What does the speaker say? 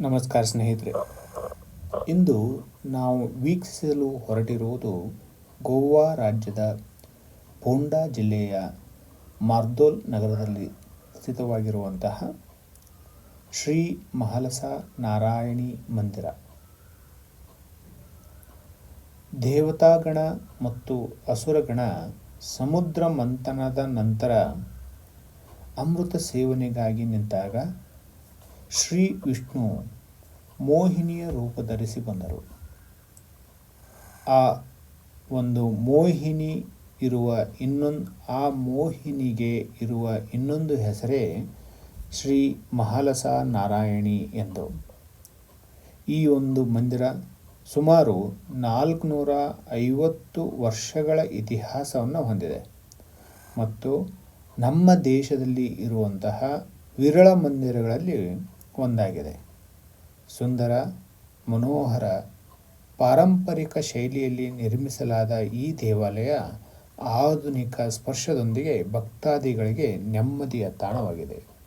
ನಮಸ್ಕಾರ ಸ್ನೇಹಿತರೆ. ಇಂದು ನಾವು ವೀಕ್ಷಿಸಲು ಹೊರಟಿರುವುದು ಗೋವಾ ರಾಜ್ಯದ ಪೋಂಡಾ ಜಿಲ್ಲೆಯ ಮಾರ್ದೋಲ್ ನಗರದಲ್ಲಿ ಸ್ಥಿತವಾಗಿರುವಂತಹ ಶ್ರೀ ಮಹಲಸ ನಾರಾಯಣಿ ಮಂದಿರ. ದೇವತಾಗಣ ಮತ್ತು ಅಸುರಗಣ ಸಮುದ್ರ ಮಂಥನದ ನಂತರ ಅಮೃತ ಸೇವನೆಗಾಗಿ ನಿಂತಾಗ ಶ್ರೀ ವಿಷ್ಣು ಮೋಹಿನಿಯ ರೂಪ ಧರಿಸಿ ಬಂದರು. ಆ ಒಂದು ಮೋಹಿನಿ ಇರುವ ಇನ್ನೊಂದು, ಆ ಮೋಹಿನಿಗೆ ಇರುವ ಇನ್ನೊಂದು ಹೆಸರೇ ಶ್ರೀ ಮಹಾಲಸ ನಾರಾಯಣಿ ಎಂದು. ಈ ಒಂದು ಮಂದಿರ ಸುಮಾರು ನಾಲ್ಕುನೂರ ಐವತ್ತು ವರ್ಷಗಳ ಇತಿಹಾಸವನ್ನು ಹೊಂದಿದೆ ಮತ್ತು ನಮ್ಮ ದೇಶದಲ್ಲಿ ಇರುವಂತಹ ವಿರಳ ಮಂದಿರಗಳಲ್ಲಿ ಒಂದಾಗಿದೆ. ಸುಂದರ ಮನೋಹರ ಪಾರಂಪರಿಕ ಶೈಲಿಯಲ್ಲಿ ನಿರ್ಮಿಸಲಾದ ಈ ದೇವಾಲಯ ಆಧುನಿಕ ಸ್ಪರ್ಶದೊಂದಿಗೆ ಭಕ್ತಾದಿಗಳಿಗೆ ನೆಮ್ಮದಿಯ ತಾಣವಾಗಿದೆ.